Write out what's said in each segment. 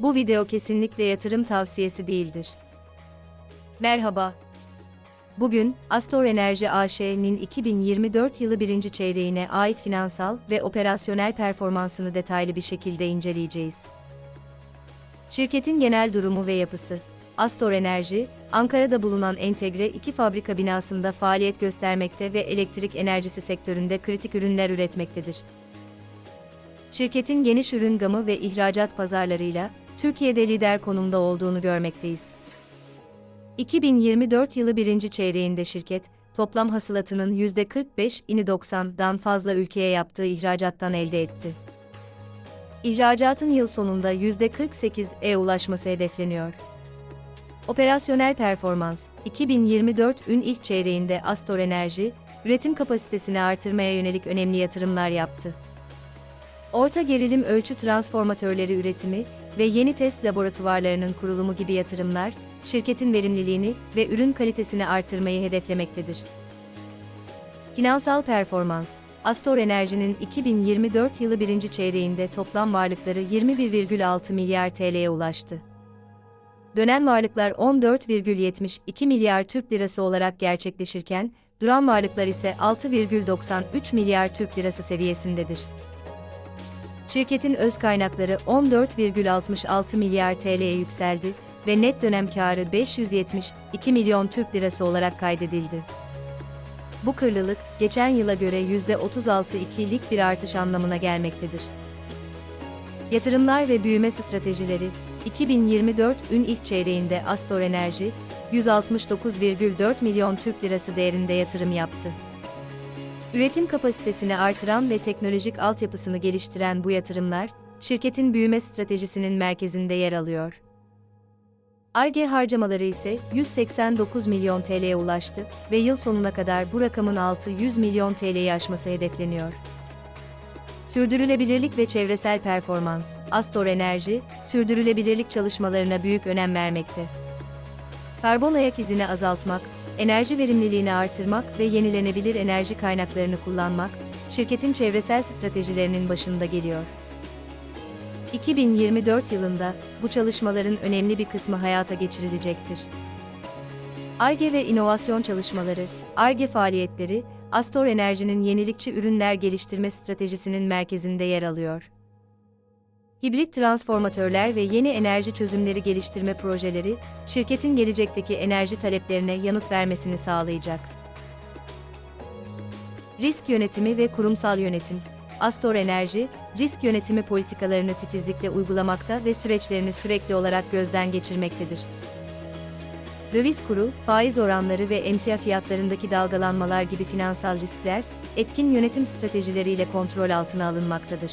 Bu video kesinlikle yatırım tavsiyesi değildir. Merhaba. Bugün, Astor Enerji AŞ'nin 2024 yılı birinci çeyreğine ait finansal ve operasyonel performansını detaylı bir şekilde inceleyeceğiz. Şirketin genel durumu ve yapısı. Astor Enerji, Ankara'da bulunan entegre iki fabrika binasında faaliyet göstermekte ve elektrik enerjisi sektöründe kritik ürünler üretmektedir. Şirketin geniş ürün gamı ve ihracat pazarlarıyla Türkiye'de lider konumda olduğunu görmekteyiz. 2024 yılı birinci çeyreğinde şirket, toplam hasılatının %45'ini 90'dan fazla ülkeye yaptığı ihracattan elde etti. İhracatın yıl sonunda %48'e ulaşması hedefleniyor. Operasyonel performans, 2024 ün ilk çeyreğinde Astor Enerji, üretim kapasitesini artırmaya yönelik önemli yatırımlar yaptı. Orta gerilim ölçü transformatörleri üretimi ve yeni test laboratuvarlarının kurulumu gibi yatırımlar, şirketin verimliliğini ve ürün kalitesini artırmayı hedeflemektedir. Finansal performans, Astor Enerji'nin 2024 yılı birinci çeyreğinde toplam varlıkları 21,6 milyar TL'ye ulaştı. Dönen varlıklar 14,72 milyar Türk Lirası olarak gerçekleşirken, duran varlıklar ise 6,93 milyar Türk Lirası seviyesindedir. Şirketin öz kaynakları 14,66 milyar TL'ye yükseldi ve net dönem karı 572 milyon Türk Lirası olarak kaydedildi. Bu kırlılık, geçen yıla göre %36,2'lik bir artış anlamına gelmektedir. Yatırımlar ve büyüme stratejileri, 2024 ün ilk çeyreğinde Astor Enerji, 169,4 milyon Türk Lirası değerinde yatırım yaptı. Üretim kapasitesini artıran ve teknolojik altyapısını geliştiren bu yatırımlar, şirketin büyüme stratejisinin merkezinde yer alıyor. ARGE harcamaları ise 189 milyon TL'ye ulaştı ve yıl sonuna kadar bu rakamın 600 milyon TL'yi aşması hedefleniyor. Sürdürülebilirlik ve çevresel performans, Astor Enerji, sürdürülebilirlik çalışmalarına büyük önem vermekte. Karbon ayak izini azaltmak, enerji verimliliğini artırmak ve yenilenebilir enerji kaynaklarını kullanmak, şirketin çevresel stratejilerinin başında geliyor. 2024 yılında bu çalışmaların önemli bir kısmı hayata geçirilecektir. ARGE ve inovasyon çalışmaları, ARGE faaliyetleri, Astor Enerji'nin yenilikçi ürünler geliştirme stratejisinin merkezinde yer alıyor. Hibrit transformatörler ve yeni enerji çözümleri geliştirme projeleri, şirketin gelecekteki enerji taleplerine yanıt vermesini sağlayacak. Risk yönetimi ve kurumsal yönetim Astor Enerji, risk yönetimi politikalarını titizlikle uygulamakta ve süreçlerini sürekli olarak gözden geçirmektedir. Döviz kuru, faiz oranları ve emtia fiyatlarındaki dalgalanmalar gibi finansal riskler, etkin yönetim stratejileriyle kontrol altına alınmaktadır.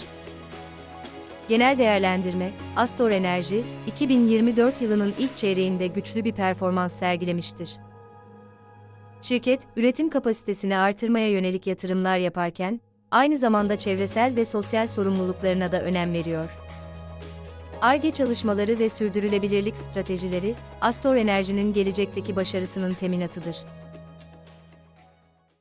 Genel değerlendirme, Astor Enerji, 2024 yılının ilk çeyreğinde güçlü bir performans sergilemiştir. Şirket, üretim kapasitesini artırmaya yönelik yatırımlar yaparken, aynı zamanda çevresel ve sosyal sorumluluklarına da önem veriyor. ARGE çalışmaları ve sürdürülebilirlik stratejileri, Astor Enerji'nin gelecekteki başarısının teminatıdır.